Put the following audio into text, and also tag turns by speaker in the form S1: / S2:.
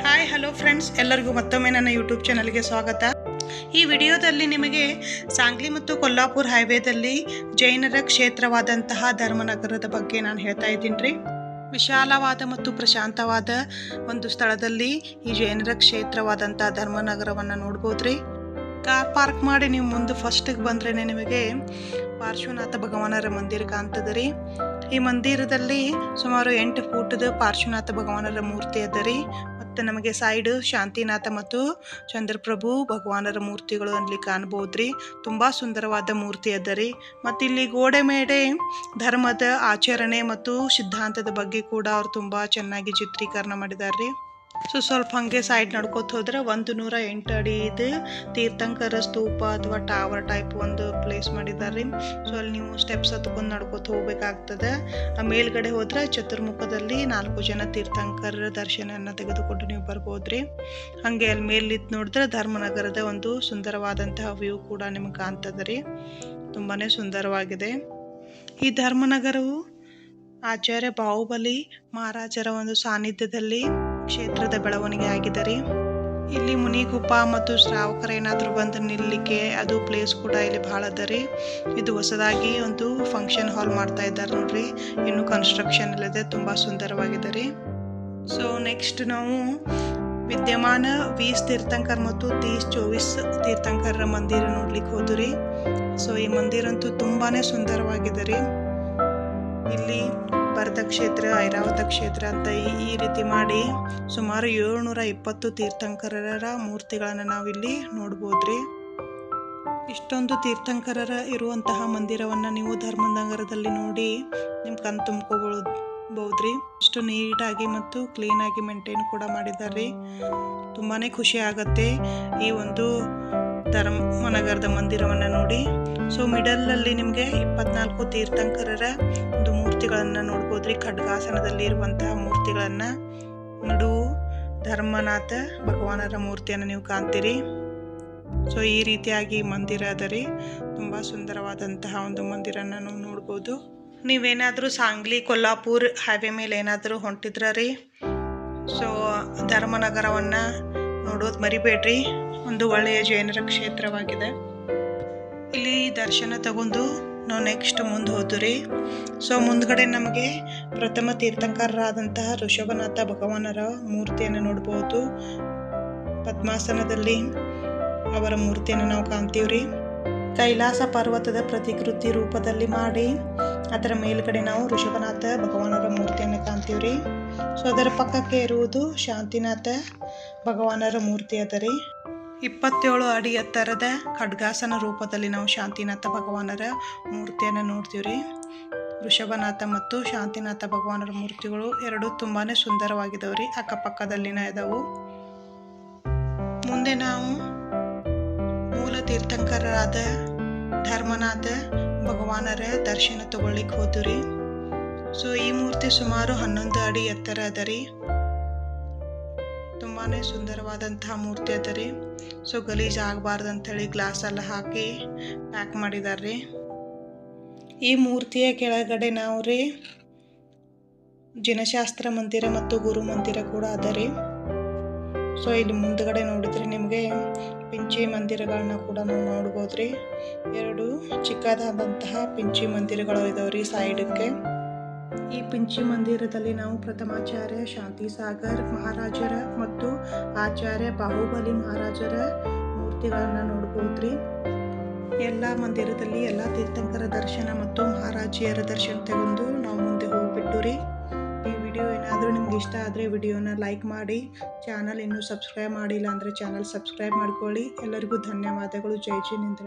S1: Hi hello friends ಎಲ್ಲರಿಗೂ ಮತ್ತೊಮ್ಮೆ ನನ್ನ ಯೂಟ್ಯೂಬ್ ಚಾನಲ್ಗೆ ಸ್ವಾಗತ. ಈ ವಿಡಿಯೋದಲ್ಲಿ ನಿಮಗೆ ಸಾಂಗ್ಲಿ ಮತ್ತು ಕೊಲ್ಲಾಪುರ ಹೈವೇದಲ್ಲಿ ಜೈನರ ಕ್ಷೇತ್ರವಾದಂತಹ ಧರ್ಮನಗರದ ಬಗ್ಗೆ ನಾನು ಹೇಳ್ತಾ ಇದ್ದೀನಿ ರೀ. ವಿಶಾಲವಾದ ಮತ್ತು ಪ್ರಶಾಂತವಾದ ಒಂದು ಸ್ಥಳದಲ್ಲಿ ಈ ಜೈನರ ಕ್ಷೇತ್ರವಾದಂಥ ಧರ್ಮನಗರವನ್ನು ನೋಡ್ಬೋದು ರೀ. ಕಾರ್ ಪಾರ್ಕ್ ಮಾಡಿ ನೀವು ಮುಂದೆ ಫಸ್ಟಿಗೆ ಬಂದ್ರೇ ನಿಮಗೆ ಪಾರ್ಶ್ವನಾಥ ಭಗವಾನರ ಮಂದಿರ ಕಾಣ್ತದೆ ರೀ. ಈ ಮಂದಿರದಲ್ಲಿ ಸುಮಾರು ಎಂಟು ಫೂಟದ ಪಾರ್ಶ್ವನಾಥ ಭಗವಾನರ ಮೂರ್ತಿ ಅದ ರೀ. ಮತ್ತು ನಮಗೆ ಸೈಡ್ ಶಾಂತಿನಾಥ ಮತ್ತು ಚಂದ್ರಪ್ರಭು ಭಗವಾನರ ಮೂರ್ತಿಗಳು ಅಲ್ಲಿ ಕಾಣ್ಬೋದ್ರಿ ತುಂಬ ಸುಂದರವಾದ ಮೂರ್ತಿ ಅದ ರೀ. ಮತ್ತು ಇಲ್ಲಿ ಗೋಡೆ ಮೇಡೆ ಧರ್ಮದ ಆಚರಣೆ ಮತ್ತು ಸಿದ್ಧಾಂತದ ಬಗ್ಗೆ ಕೂಡ ಅವ್ರು ತುಂಬ ಚೆನ್ನಾಗಿ ಚಿತ್ರೀಕರಣ ಮಾಡಿದ್ದಾರೆ ರೀ ಸೊ ಸ್ವಲ್ಪ ಹಂಗೆ ಸೈಡ್ ನಡ್ಕೋತ ಹೋದ್ರೆ ಒಂದು ನೂರ ಎಂಟು ಅಡಿ ಇದು ತೀರ್ಥಂಕರ ಸ್ತೂಪ ಅಥವಾ ಟವರ್ ಟೈಪ್ ಒಂದು ಪ್ಲೇಸ್ ಮಾಡಿದ್ದಾರೆ ಸೊ ಅಲ್ಲಿ ನೀವು ಸ್ಟೆಪ್ಸ್ ಹತ್ಕೊಂಡು ನಡ್ಕೋತ ಹೋಗ್ಬೇಕಾಗ್ತದೆ. ಮೇಲ್ಗಡೆ ಹೋದ್ರೆ ಚತುರ್ಮುಖದಲ್ಲಿ ನಾಲ್ಕು ಜನ ತೀರ್ಥಂಕರ ದರ್ಶನವನ್ನು ತೆಗೆದುಕೊಂಡು ನೀವು ಬರ್ಬೋದ್ರಿ ಹಾಗೆ ಅಲ್ಲಿ ಮೇಲಿದ್ದು ನೋಡಿದ್ರೆ ಧರ್ಮನಗರದ ಒಂದು ಸುಂದರವಾದಂತಹ ವ್ಯೂ ಕೂಡ ನಿಮ್ಗೆ ಕಾಣ್ತದೆ ರೀ. ತುಂಬಾ ಸುಂದರವಾಗಿದೆ. ಈ ಧರ್ಮನಗರವು ಆಚಾರ್ಯ ಬಾಹುಬಲಿ ಮಹಾರಾಜರ ಒಂದು ಸಾನ್ನಿಧ್ಯದಲ್ಲಿ ಕ್ಷೇತ್ರದ ಬೆಳವಣಿಗೆ ಆಗಿದೆ ರೀ ಇಲ್ಲಿ ಮುನಿಗುಪ್ಪ ಮತ್ತು ಶ್ರಾವಕರೇನಾದರೂ ಬಂದು ನಿಲ್ಲಿಕ್ಕೆ ಅದು ಪ್ಲೇಸ್ ಕೂಡ ಇಲ್ಲಿ ಭಾಳ ಅದ ರೀ. ಇದು ಹೊಸದಾಗಿ ಒಂದು ಫಂಕ್ಷನ್ ಹಾಲ್ ಮಾಡ್ತಾ ಇದ್ದಾರೆ ನೋಡ್ರಿ. ಇನ್ನು ಕನ್ಸ್ಟ್ರಕ್ಷನ್ ಇಲ್ಲದೆ ತುಂಬ ಸುಂದರವಾಗಿದೆ ರೀ. ಸೊ ನೆಕ್ಸ್ಟ್ ನಾವು ವಿದ್ಯಮಾನ ವೀಸ್ ತೀರ್ಥಂಕರ್ ಮತ್ತು ತೀಸ್ ಚೋವಿಸ್ ತೀರ್ಥಂಕರರ ಮಂದಿರ ನೋಡ್ಲಿಕ್ಕೆ ಹೋದ್ರಿ ಸೊ ಈ ಮಂದಿರ ಅಂತೂ ತುಂಬಾ ಸುಂದರವಾಗಿದೆ ರೀ. ಇಲ್ಲಿ ಭರತ ಕ್ಷೇತ್ರ ಐರಾವತ ಕ್ಷೇತ್ರ ಅಂತ ಈ- ರೀತಿ ಮಾಡಿ ಸುಮಾರು ಏಳ್ನೂರ ಇಪ್ಪತ್ತು ತೀರ್ಥಂಕರರ ಮೂರ್ತಿಗಳನ್ನು ನಾವಿಲ್ಲಿ ನೋಡ್ಬೋದ್ರಿ. ಇಷ್ಟೊಂದು ತೀರ್ಥಂಕರರ ಇರುವಂತಹ ಮಂದಿರವನ್ನು ನೀವು ಧರ್ಮನಗರದಲ್ಲಿ ನೋಡಿ ನಿಮ್ಮ ಕಣ್ ತುಂಬ್ಕೋಬೋದ್ರಿ ಅಷ್ಟು ನೀಟಾಗಿ ಮತ್ತು ಕ್ಲೀನಾಗಿ ಮೇಂಟೈನ್ ಕೂಡ ಮಾಡಿದ್ದಾರೆ ತುಂಬಾ ಖುಷಿ ಆಗತ್ತೆ ಈ ಒಂದು ಧರ್ಮನಗರದ ಮಂದಿರವನ್ನು ನೋಡಿ. ಸೊ ಮಿಡಲಲ್ಲಿ ನಿಮಗೆ ಇಪ್ಪತ್ನಾಲ್ಕು ತೀರ್ಥಂಕರರ ಒಂದು ಮೂರ್ತಿಗಳನ್ನು ನೋಡ್ಬೋದ್ರಿ. ಖಡ್ಗಾಸನದಲ್ಲಿ ಇರುವಂತಹ ಮೂರ್ತಿಗಳನ್ನು. ನಡು ಧರ್ಮನಾಥ ಭಗವಾನರ ಮೂರ್ತಿಯನ್ನು ನೀವು ಕಾಣ್ತೀರಿ. ಸೊ ಈ ರೀತಿಯಾಗಿ ಮಂದಿರ ಅದ ರೀ. ತುಂಬ ಸುಂದರವಾದಂತಹ ಒಂದು ಮಂದಿರನ ನಾವು ನೋಡ್ಬೋದು. ನೀವೇನಾದರೂ ಸಾಂಗ್ಲಿ ಕೊಲ್ಲಾಪುರ್ ಹೈವೇ ಮೇಲೆ ಏನಾದರೂ ಹೊಂಟಿದ್ರ ರೀ? ಸೊ ಧರ್ಮನಗರವನ್ನು ನೋಡೋದು ಮರಿಬೇಡ್ರಿ. ಒಂದು ಒಳ್ಳೆಯ ಜೈನರ ಕ್ಷೇತ್ರವಾಗಿದೆ. ಇಲ್ಲಿ ದರ್ಶನ ತಗೊಂಡು ನಾವು ನೆಕ್ಸ್ಟ್ ಮುಂದೆ ರೀ ಸೊ ಮುಂದ್ಗಡೆ ನಮಗೆ ಪ್ರಥಮ ತೀರ್ಥಂಕರರಾದಂತಹ ಋಷಭನಾಥ ಭಗವಾನರ ಮೂರ್ತಿಯನ್ನು ನೋಡ್ಬೋದು. ಪದ್ಮಾಸನದಲ್ಲಿ ಅವರ ಮೂರ್ತಿಯನ್ನು ನಾವು ಕಾಣ್ತೀವ್ರಿ. ಕೈಲಾಸ ಪರ್ವತದ ಪ್ರತಿಕೃತಿ ರೂಪದಲ್ಲಿ ಮಾಡಿ ಅದರ ಮೇಲ್ಗಡೆ ನಾವು ಋಷಭನಾಥ ಭಗವಾನರ ಮೂರ್ತಿಯನ್ನು ಕಾಣ್ತೀವ್ರಿ. ಸೊ ಅದರ ಪಕ್ಕಕ್ಕೆ ಇರುವುದು ಶಾಂತಿನಾಥ ಭಗವಾನರ ಮೂರ್ತಿ ಅದ ರೀ ಇಪ್ಪತ್ತೇಳು ಅಡಿ ಎತ್ತರದ ಖಡ್ಗಾಸನ ರೂಪದಲ್ಲಿ ನಾವು ಶಾಂತಿನಾಥ ಭಗವಾನರ ಮೂರ್ತಿಯನ್ನು ರೀ ವೃಷಭನಾಥ ಮತ್ತು ಶಾಂತಿನಾಥ ಭಗವಾನರ ಮೂರ್ತಿಗಳು ಎರಡು ತುಂಬಾ ಸುಂದರವಾಗಿದ್ದಾವೆ ರೀ ಅಕ್ಕಪಕ್ಕದಲ್ಲಿನ ಇದಾವು. ಮುಂದೆ ನಾವು ಮೂಲ ತೀರ್ಥಂಕರರಾದ ಧರ್ಮನಾಥ ಭಗವಾನರ ದರ್ಶನ ತಗೊಳ್ಳಿಕ್ಕೆ ಹೋದ್ರಿ ಸೊ, ಈ ಮೂರ್ತಿ ಸುಮಾರು ಹನ್ನೊಂದು ಅಡಿ ಎತ್ತರ ಅದ ರೀ ತುಂಬಾ ಸುಂದರವಾದಂತಹ ಮೂರ್ತಿ ಅದ ರೀ. ಸೊ ಗಲೀಜ್ ಆಗಬಾರ್ದು ಗ್ಲಾಸ್ ಎಲ್ಲ ಹಾಕಿ ಪ್ಯಾಕ್ ಮಾಡಿದ್ದಾರೆ ರೀ. ಈ ಮೂರ್ತಿಯ ಕೆಳಗಡೆ ನಾವು ರೀ ಜಿನಶಾಸ್ತ್ರ ಮಂದಿರ ಮತ್ತು ಗುರು ಮಂದಿರ ಕೂಡ ಅದ ರೀ. ಸೊ ಇಲ್ಲಿ ಮುಂದ್ಗಡೆ ನೋಡಿದ್ರೆ ನಿಮಗೆ ಪಿಂಚಿ ಮಂದಿರಗಳನ್ನ ಕೂಡ ನಾವು ನೋಡ್ಬೋದು ರೀ ಎರಡು ಚಿಕ್ಕದಾದಂತಹ ಪಿಂಚಿ ಮಂದಿರಗಳು ಇದಾವೆ ರೀ ಈ ಪಿಂಚಿ ಮಂದಿರದಲ್ಲಿ ನಾವು ಪ್ರಥಮಾಚಾರ್ಯ ಶಾಂತಿ ಸಾಗರ್ ಮಹಾರಾಜರ ಮತ್ತು ಆಚಾರ್ಯ ಬಾಹುಬಲಿ ಮಹಾರಾಜರ ಮೂರ್ತಿಗಳನ್ನ ನೋಡ್ಬೋದ್ರಿ. ಎಲ್ಲ ಮಂದಿರದಲ್ಲಿ ಎಲ್ಲ ತೀರ್ಥಂಕರ ದರ್ಶನ ಮತ್ತು ಮಹಾರಾಜಿಯರ ದರ್ಶನ ತಗೊಂಡು ನಾವು ಮುಂದೆ ಹೋಗ್ಬಿಟ್ಟು ರೀ ಈ ವಿಡಿಯೋ ಏನಾದರೂ ನಿಮ್ಗೆ ಇಷ್ಟ ಆದರೆ ವಿಡಿಯೋನ ಲೈಕ್ ಮಾಡಿ, ಚಾನಲ್ ಇನ್ನೂ ಸಬ್ಸ್ಕ್ರೈಬ್ ಮಾಡಿಲ್ಲ ಅಂದರೆ ಚಾನಲ್ ಸಬ್ಸ್ಕ್ರೈಬ್ ಮಾಡ್ಕೊಳ್ಳಿ. ಎಲ್ಲರಿಗೂ ಧನ್ಯವಾದಗಳು. ಜೈ ಜಿನೇಂದ್ರ